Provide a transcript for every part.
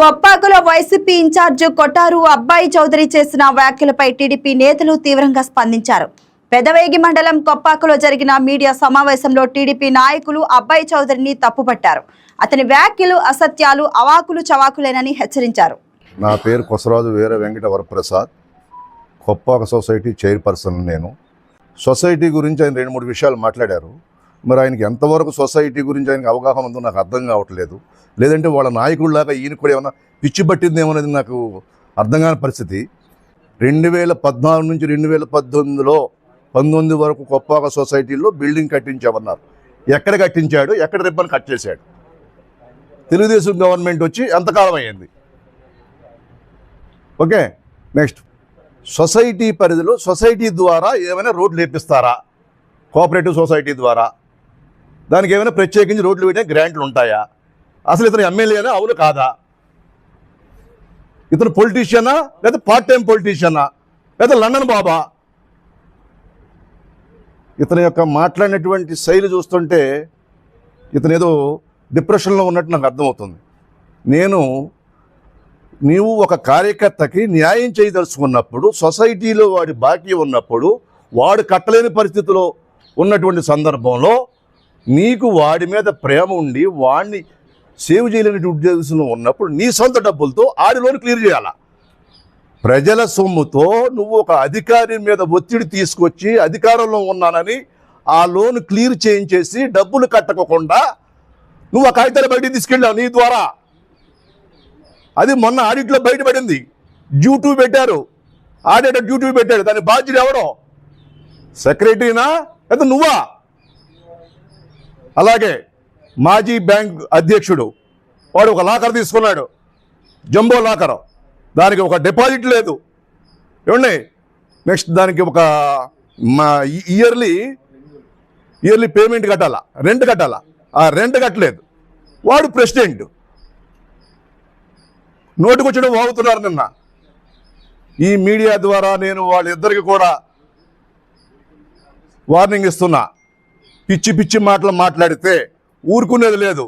కొప్పాకులో YCP incharge కొట్టారు అబ్బాయి చౌదరి చేసిన వ్యాఖ్యలపై టీడీపీ నేతలు తీవ్రంగా స్పందించారు. పెదవేగి మండలం కొప్పాకులో జరిగిన మీడియా సమావేశంలో టీడీపీ నాయకులు అబ్బాయి చౌదరిని తప్పుపట్టారు. అతని వ్యాఖ్యలు అసత్యాలు అవాకులు చవాకులేనని హెచ్చరించారు. నా పేరు కొసరాజు వీర వెంకట వరప్రసాద్. కొప్పాక సొసైటీ చైర్పర్సన్ నేను. సొసైటీ గురించి ఆయన రెండు మూడు విషయాలు మాట్లాడారు. మరి ఆయనకి ఎంతవరకు సొసైటీ గురించి ఆయనకి అవగాహన ఉందో నాకు అర్థం కావట్లేదు. లేదంటే వాళ్ళ నాయకుడిలాగా ఈయన కూడా ఏమైనా పిచ్చి పట్టిందేమో అనేది నాకు అర్థం కాని పరిస్థితి. రెండు వేల పద్నాలుగు నుంచి రెండు వేల పద్దెనిమిదిలో పంతొమ్మిది వరకు కొప్పాక సొసైటీలో బిల్డింగ్ కట్టించామన్నారు. ఎక్కడ కట్టించాడు? ఎక్కడ రిబ్బన్ కట్ చేశాడు? తెలుగుదేశం గవర్నమెంట్ వచ్చి ఎంతకాలం అయ్యింది? Okay next. సొసైటీ పరిధిలో సొసైటీ ద్వారా ఏమైనా రోడ్లు నేర్పిస్తారా? కోఆపరేటివ్ సొసైటీ ద్వారా. దానికి ఏమైనా ప్రత్యేకించి రోడ్లు వేయడానికి గ్రాంట్లు ఉంటాయా? అసలు ఇతను ఎమ్మెల్యేనా? అవును కాదా? ఇతను పొలిటీషియనా లేదా పార్ట్ టైం పొలిటీషియనా లేదా లండన్ బాబా? ఇతని యొక్క మాట్లాడినటువంటి శైలి చూస్తుంటే ఇతను ఏదో డిప్రెషన్లో ఉన్నట్టు నాకు అర్థమవుతుంది. నేను నీవు ఒక కార్యకర్తకి న్యాయం చేయదలుచుకున్నప్పుడు సొసైటీలో వాడి బాకీ ఉన్నప్పుడు వాడు కట్టలేని పరిస్థితిలో ఉన్నటువంటి సందర్భంలో నీకు వాడి మీద ప్రేమ ఉండి వాడిని సేవ్ చేయలేని ఉద్దేశంలో ఉన్నప్పుడు నీ సొంత డబ్బులతో ఆడి లోన్ క్లియర్ చేయాలా? ప్రజల సొమ్ముతో నువ్వు ఒక అధికారి మీద ఒత్తిడి తీసుకొచ్చి అధికారంలో ఉన్నానని ఆ లోన్ క్లియర్ చేయించేసి డబ్బులు కట్టకుండా నువ్వు ఆ కాగితాలు బయటికి తీసుకెళ్ళావు నీ ద్వారా. అది మొన్న ఆడిట్లో బయటపడింది. డ్యూటీ పెట్టారు. ఆడిటర్ డ్యూటీ పెట్టాడు. దాని బాధ్యుడు ఎవడో సెక్రటరీనా? లేదా నువ్వా? అలాగే మాజీ బ్యాంక్ అధ్యక్షుడు వాడు ఒక లాకర్ తీసుకున్నాడు. Jumbo locker. దానికి ఒక డిపాజిట్ లేదు. ఏమండి? నెక్స్ట్ దానికి ఒక మా ఇయర్లీ ఇయర్లీ పేమెంట్ కట్టాలా? రెంట్ కట్టాలా? ఆ రెంట్ కట్టలేదు. వాడు ప్రెసిడెంట్. నోటుకొచ్చడం వాగుతున్నారు నిన్న. ఈ మీడియా ద్వారా నేను వాళ్ళిద్దరికి కూడా వార్నింగ్ ఇస్తున్నా. పిచ్చి పిచ్చి మాటలు మాట్లాడితే ఊరుకునేది లేదు.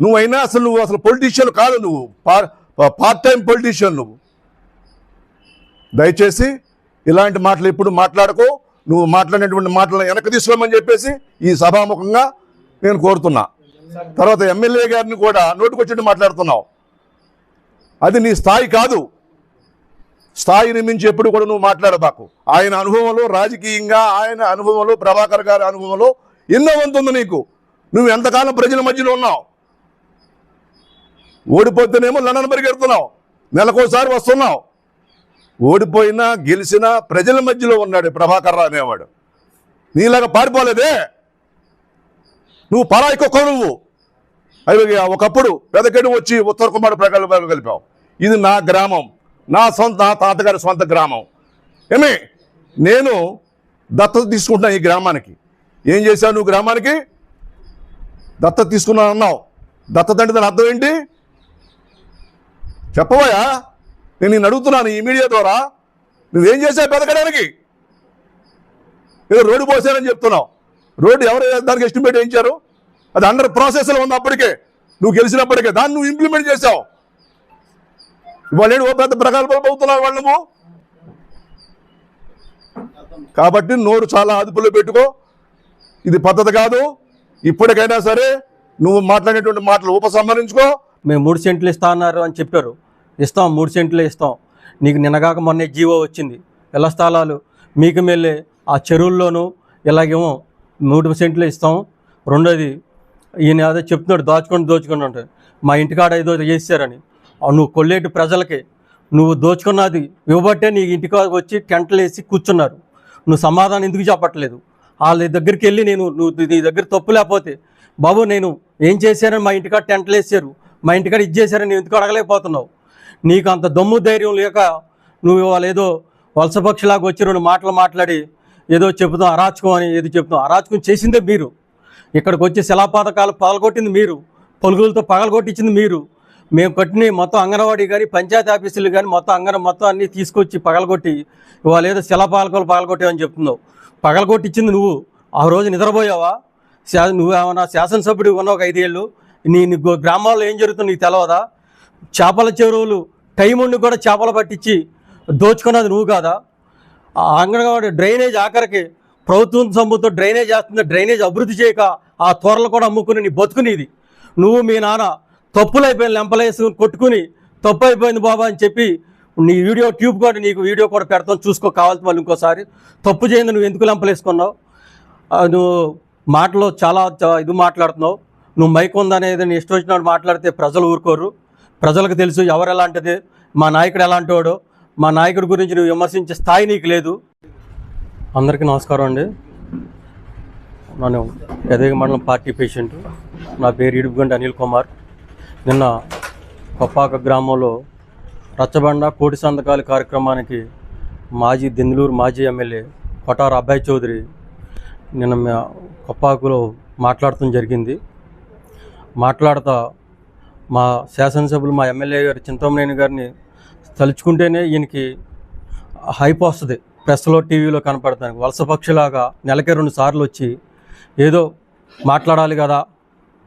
నువ్వైనా అసలు నువ్వు అసలు పొలిటీషియన్ కాదు నువ్వు. పార్ పార్ట్ టైం పొలిటీషియన్ నువ్వు. దయచేసి ఇలాంటి మాటలు ఎప్పుడు మాట్లాడకు నువ్వు మాట్లాడినటువంటి మాటలను వెనక్కి తీసుకోమని చెప్పేసి ఈ సభాముఖంగా నేను కోరుతున్నా. తర్వాత ఎమ్మెల్యే గారిని కూడా నోటుకొచ్చి మాట్లాడుతున్నావు. అది నీ స్థాయి కాదు. స్థాయిని మించి ఎప్పుడు కూడా నువ్వు మాట్లాడబాకు. ఆయన అనుభవంలో రాజకీయంగా ఆయన అనుభవంలో ప్రభాకర్ గారి అనుభవంలో ఎన్నో వంతుంది నీకు. నువ్వు ఎంతకాలం ప్రజల మధ్యలో ఉన్నావు? ఓడిపోతేనేమో లండన్ పరిగెడుతున్నావు. నెలకోసారి వస్తున్నావు. ఓడిపోయినా గెలిచినా ప్రజల మధ్యలో ఉన్నాడు ప్రభాకర్ రావు అనేవాడు. నీలాగా పారిపోలేదే. నువ్వు పరాయి కుక్క నువ్వు అవి ఒకప్పుడు పెదకెడు వచ్చి ఉత్తర కుమార్ ప్రకల్పాలు కలిపావు. ఇది నా గ్రామం. నా సొంత నా తాతగారి సొంత గ్రామం. ఏమి? నేను దత్తత తీసుకుంటున్నా ఈ గ్రామానికి. ఏం చేశావు నువ్వు గ్రామానికి? దత్త తీసుకున్నాను అన్నావు. దత్తత అంటే దాని అర్థం ఏంటి? చెప్పబోయా? నేను నేను అడుగుతున్నాను ఈ మీడియా ద్వారా. నువ్వేం చేశావు బతకడానికి? ఏదో రోడ్డు పోసానని చెప్తున్నావు. రోడ్డు ఎవరు దానికి ఎస్టిమేట్ వేయించారు? అది అండర్ ప్రాసెస్లో ఉంది అప్పటికే. నువ్వు గెలిచినప్పటికే. దాన్ని నువ్వు ఇంప్లిమెంట్ చేసావు ఇవాళ ఓ పెద్ద ప్రకల్పాలు అవుతున్నావు వాళ్ళు కాబట్టి నోరు చాలా అదుపులో పెట్టుకో. ఇది పద్ధతి కాదు. ఇప్పటికైనా సరే నువ్వు మాట్లాడేటువంటి మాటలు ఉపసంహరించుకో. మేము మూడు సెంట్లు ఇస్తా అన్నారు అని చెప్పారు. ఇస్తాం మూడు సెంట్లు ఇస్తాం. నీకు నిన్నగాక మొన్నే జీవో వచ్చింది. ఇళ్ళ స్థలాలు? మీకు మెల్లే ఆ చెరువుల్లోనూ ఇలాగేమో మూడు సెంట్లు ఇస్తాం. రెండోది ఈయన అదే చెప్తున్నాడు దాచుకొని దోచుకొని ఉంటాడు మా ఇంటికాడ ఏదో చేశారని నువ్వు కొల్లేటి ప్రజలకి. నువ్వు దోచుకున్నది ఇవ్వబట్టే నీ ఇంటికాడ వచ్చి టెంట్లు వేసి కూర్చున్నారు. నువ్వు సమాధానం ఎందుకు చెప్పట్లేదు? వాళ్ళ దగ్గరికి వెళ్ళి నేను నువ్వు నీ దగ్గర తప్పు లేకపోతే బాబు నేను ఏం చేశానని మా ఇంటికాడ టెంట్లు వేసారు. మా ఇంటికాడ ఇది చేశారని నేను ఎందుకు అడగలేకపోతున్నావు? నీకు అంత దమ్ము ధైర్యం లేక నువ్వు వాళ్ళు ఏదో వలసపక్షిలాగా వచ్చి రెండు మాటలు మాట్లాడి ఏదో చెబుతాం అరాచకం అని ఏదో చెప్తాం అరాచకం చేసిందే మీరు. ఇక్కడికి వచ్చి శిలాపాతకాలు పగలగొట్టింది మీరు. పొలుగులతో పగలగొట్టించింది మీరు. మేము కట్టిన మొత్తం అంగన్వాడీ కానీ పంచాయతీ ఆఫీసులు కానీ మొత్తం అంగన మొత్తం అన్నీ తీసుకొచ్చి పగలగొట్టి ఇవాళ ఏదో శిలాపాలకాలు పగలగొట్టావని చెప్తున్నావు. పగలగొట్టించింది నువ్వు. ఆ రోజు నిద్రపోయావా? శా నువ్వు ఏమన్నా శాసనసభ్యుడు ఉన్నావు ఒక ఐదేళ్ళు. నీ గ్రామాల్లో ఏం జరుగుతుందో నీకు తెలియదా చేపల చెరువులు టైం ఉండి కూడా చేపలు పట్టించి దోచుకున్నది నువ్వు కాదా? ఆ అంగన్వాడి డ్రైనేజ్ ఆఖరికి ప్రభుత్వం సొమ్ముతో డ్రైనేజ్ చేస్తుంది. డ్రైనేజ్ అభివృద్ధి చేయక ఆ త్వరలు కూడా అమ్ముకుని నీ బతుకునేది నువ్వు మీ నాన్న తప్పులు అయిపోయింది లెంపలేసుకుని కొట్టుకుని తప్పు అయిపోయింది బాబా అని చెప్పి నీ వీడియో ట్యూబ్ కూడా నీకు వీడియో కూడా పెడతాం చూసుకో కావాల్సి మళ్ళీ ఇంకోసారి. తప్పు చేయండి నువ్వు ఎందుకు లెంపలేసుకున్నావు? నువ్వు మాటలో చాలా ఇది మాట్లాడుతున్నావు. నువ్వు మైక్ ఉందనేది నీ ఇష్టం వచ్చినట్టు మాట్లాడితే ప్రజలు ఊరుకోరు. ప్రజలకు తెలుసు ఎవరు ఎలాంటిది మా నాయకుడు ఎలాంటి వాడు మా నాయకుడి గురించి నువ్వు విమర్శించే స్థాయి నీకు లేదు. అందరికీ నమస్కారం అండి. నేను ఎదగ మండలం పార్టీ పేషెంట్ నా పేరు ఇడుపుగండి అనిల్ కుమార్. నిన్న కొప్పాక గ్రామంలో రచ్చబండ కోటి సంతకాలు కార్యక్రమానికి మాజీ దెందులూరు మాజీ ఎమ్మెల్యే కొటార అబ్బాయి చౌదరి నిన్న మా- కొప్పాకులో మాట్లాడటం జరిగింది. మాట్లాడతా మా శాసనసభ్యులు మా ఎమ్మెల్యే గారు చింతమనేని గారిని తలుచుకుంటేనే ఈయనకి హైప్ వస్తుంది. ప్రెస్లో టీవీలో కనపడతానికి. వలస పక్షిలాగా నెలకి రెండు సార్లు వచ్చి ఏదో మాట్లాడాలి కదా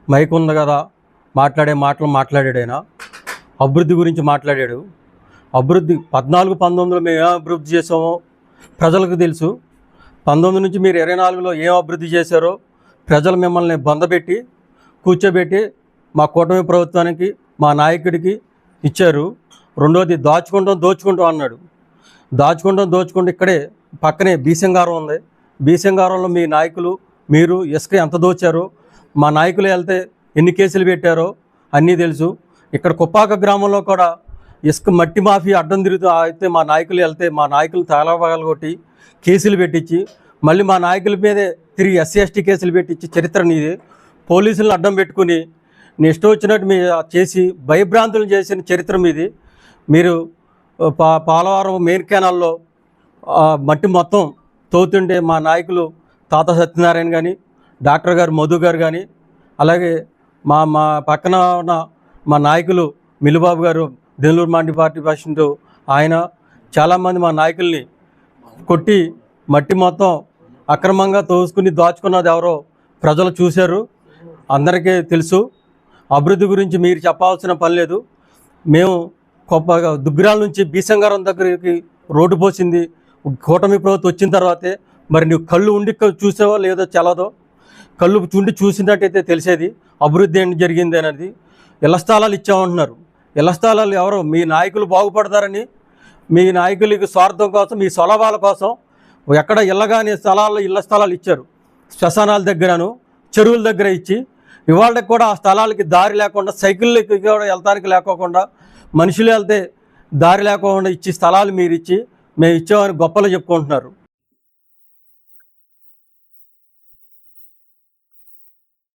మైక్ ఉంది కదా మాట్లాడే మాటలు మాట్లాడాడైనా అభివృద్ధి గురించి మాట్లాడాడు. అభివృద్ధి పద్నాలుగు పంతొమ్మిదిలో మేము ఏం అభివృద్ధి చేసామో ప్రజలకు తెలుసు. పంతొమ్మిది నుంచి మీరు ఇరవై నాలుగులో ఏం అభివృద్ధి చేశారో ప్రజలు మిమ్మల్ని బందపెట్టి కూర్చోబెట్టి మా కూటమి ప్రభుత్వానికి మా నాయకుడికి ఇచ్చారు. రెండోది దాచుకుంటాం దోచుకుంటాం అన్నాడు. దాచుకుంటాం దోచుకుంటూ ఇక్కడే పక్కనే బీసంగారం ఉంది. బీసంగారంలో మీ నాయకులు మీరు ఇసుక ఎంత దోచారో మా నాయకులు వెళ్తే ఎన్ని కేసులు పెట్టారో అన్నీ తెలుసు. ఇక్కడ కుప్పాక గ్రామంలో కూడా ఇసుక మట్టి మాఫీ అడ్డం తిరుగుతూ అయితే మా నాయకులు వెళ్తే మా నాయకులు తాళాభాగాలు కొట్టి కేసులు పెట్టించి మళ్ళీ మా నాయకుల మీదే తిరిగి ఎస్సీ ఎస్టీ కేసులు పెట్టించి చరిత్ర నీది. పోలీసులను అడ్డం పెట్టుకుని నీ ఇష్టం వచ్చినట్టు మీ చేసి భయభ్రాంతులు చేసిన చరిత్ర మీది. మీరు పా పోలవరం మెయిన్ కెనాల్లో మట్టి మొత్తం తోతుంటే మా నాయకులు తాత సత్యనారాయణ కానీ డాక్టర్ గారు మధు గారు కానీ అలాగే మా మా పక్కన ఉన్న మా నాయకులు మిల్లుబాబు గారు దెందులూరు మాండి పార్టీ ప్రెసిడెంట్ ఆయన చాలామంది మా నాయకుల్ని కొట్టి మట్టి మొత్తం అక్రమంగా తోసుకుని దాచుకున్నది ఎవరో ప్రజలు చూశారు. అందరికీ తెలుసు. అభివృద్ధి గురించి మీరు చెప్పాల్సిన పని లేదు. మేము గొప్పగా దుగ్గిరాల నుంచి బీసంగారం దగ్గరికి రోడ్డు పోసింది. కూటమి ప్రభుత్వం వచ్చిన తర్వాతే. మరి నువ్వు కళ్ళు ఉండి చూసావో లేదో చలదో కళ్ళు చుండి చూసినట్టయితే తెలిసేది అభివృద్ధి ఏంటి జరిగింది అనేది. ఇళ్ళ స్థలాలు ఇచ్చామంటున్నారు. ఇళ్ళ స్థలాలు ఎవరు? మీ నాయకులు బాగుపడతారని మీ నాయకులకి స్వార్థం కోసం మీ సొలభాల కోసం ఎక్కడ ఇళ్ళగానే స్థలాల్లో ఇళ్ళ స్థలాలు ఇచ్చారు. శ్మశానాల దగ్గరను చెరువుల దగ్గర ఇచ్చి ఇవాళకి కూడా ఆ స్థలాలకి దారి లేకుండా సైకిళ్ళకి కూడా వెళ్తానికి లేకోకుండా మనుషులు వెళ్తే దారి లేకుండా ఇచ్చి స్థలాలు మీరు ఇచ్చి మేము ఇచ్చామని గొప్పలు చెప్పుకుంటున్నారు.